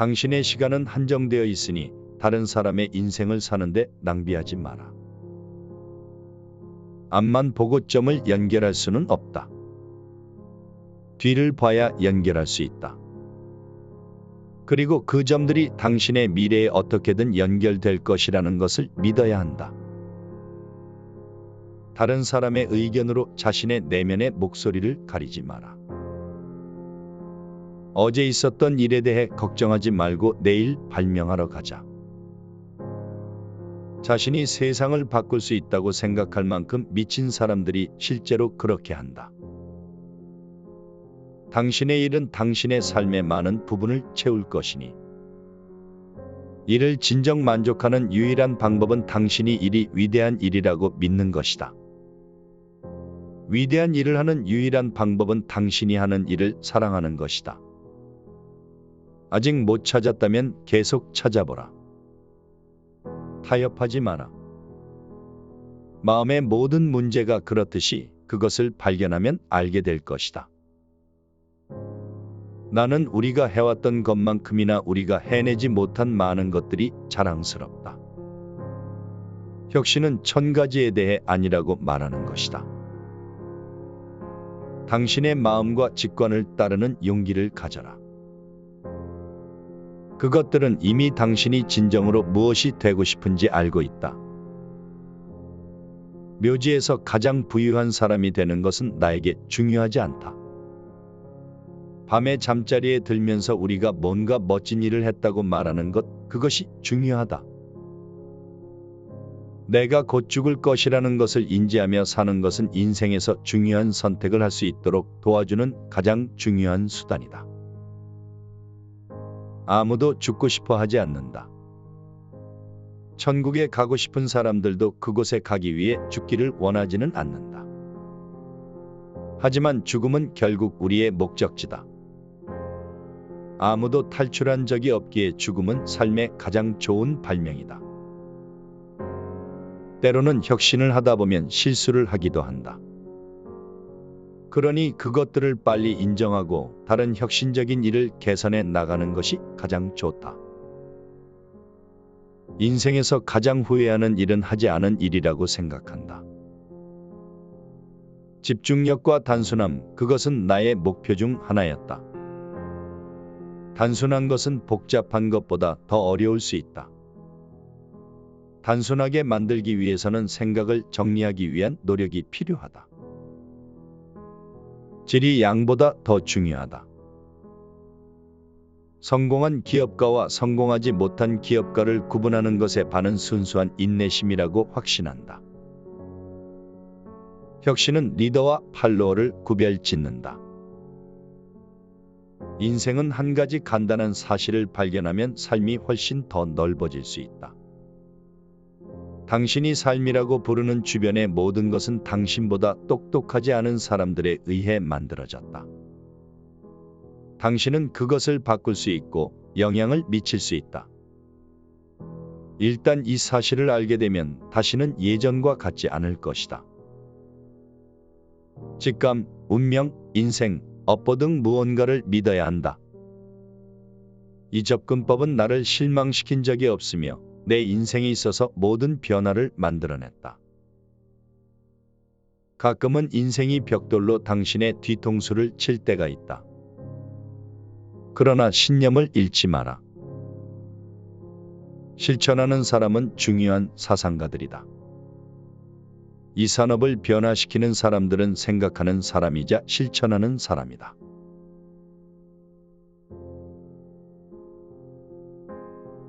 당신의 시간은 한정되어 있으니 다른 사람의 인생을 사는데 낭비하지 마라. 앞만 보고 점을 연결할 수는 없다. 뒤를 봐야 연결할 수 있다. 그리고 그 점들이 당신의 미래에 어떻게든 연결될 것이라는 것을 믿어야 한다. 다른 사람의 의견으로 자신의 내면의 목소리를 가리지 마라. 어제 있었던 일에 대해 걱정하지 말고 내일 발명하러 가자. 자신이 세상을 바꿀 수 있다고 생각할 만큼 미친 사람들이 실제로 그렇게 한다. 당신의 일은 당신의 삶의 많은 부분을 채울 것이니 이를 진정 만족하는 유일한 방법은 당신이 일이 위대한 일이라고 믿는 것이다. 위대한 일을 하는 유일한 방법은 당신이 하는 일을 사랑하는 것이다. 아직 못 찾았다면 계속 찾아보라. 타협하지 마라. 마음의 모든 문제가 그렇듯이 그것을 발견하면 알게 될 것이다. 나는 우리가 해왔던 것만큼이나 우리가 해내지 못한 많은 것들이 자랑스럽다. 혁신은 천 가지에 대해 아니라고 말하는 것이다. 당신의 마음과 직관을 따르는 용기를 가져라. 그것들은 이미 당신이 진정으로 무엇이 되고 싶은지 알고 있다. 묘지에서 가장 부유한 사람이 되는 것은 나에게 중요하지 않다. 밤에 잠자리에 들면서 우리가 뭔가 멋진 일을 했다고 말하는 것, 그것이 중요하다. 내가 곧 죽을 것이라는 것을 인지하며 사는 것은 인생에서 중요한 선택을 할 수 있도록 도와주는 가장 중요한 수단이다. 아무도 죽고 싶어 하지 않는다. 천국에 가고 싶은 사람들도 그곳에 가기 위해 죽기를 원하지는 않는다. 하지만 죽음은 결국 우리의 목적지다. 아무도 탈출한 적이 없기에 죽음은 삶의 가장 좋은 발명이다. 때로는 혁신을 하다 보면 실수를 하기도 한다. 그러니 그것들을 빨리 인정하고 다른 혁신적인 일을 개선해 나가는 것이 가장 좋다. 인생에서 가장 후회하는 일은 하지 않은 일이라고 생각한다. 집중력과 단순함, 그것은 나의 목표 중 하나였다. 단순한 것은 복잡한 것보다 더 어려울 수 있다. 단순하게 만들기 위해서는 생각을 정리하기 위한 노력이 필요하다. 질이 양보다 더 중요하다. 성공한 기업가와 성공하지 못한 기업가를 구분하는 것에 반은 순수한 인내심이라고 확신한다. 혁신은 리더와 팔로워를 구별 짓는다. 인생은 한 가지 간단한 사실을 발견하면 삶이 훨씬 더 넓어질 수 있다. 당신이 삶이라고 부르는 주변의 모든 것은 당신보다 똑똑하지 않은 사람들에 의해 만들어졌다. 당신은 그것을 바꿀 수 있고 영향을 미칠 수 있다. 일단 이 사실을 알게 되면 다시는 예전과 같지 않을 것이다. 직감, 운명, 인생, 업보 등 무언가를 믿어야 한다. 이 접근법은 나를 실망시킨 적이 없으며 내 인생에 있어서 모든 변화를 만들어냈다. 가끔은 인생이 벽돌로 당신의 뒤통수를 칠 때가 있다. 그러나 신념을 잃지 마라. 실천하는 사람은 중요한 사상가들이다. 이 산업을 변화시키는 사람들은 생각하는 사람이자 실천하는 사람이다.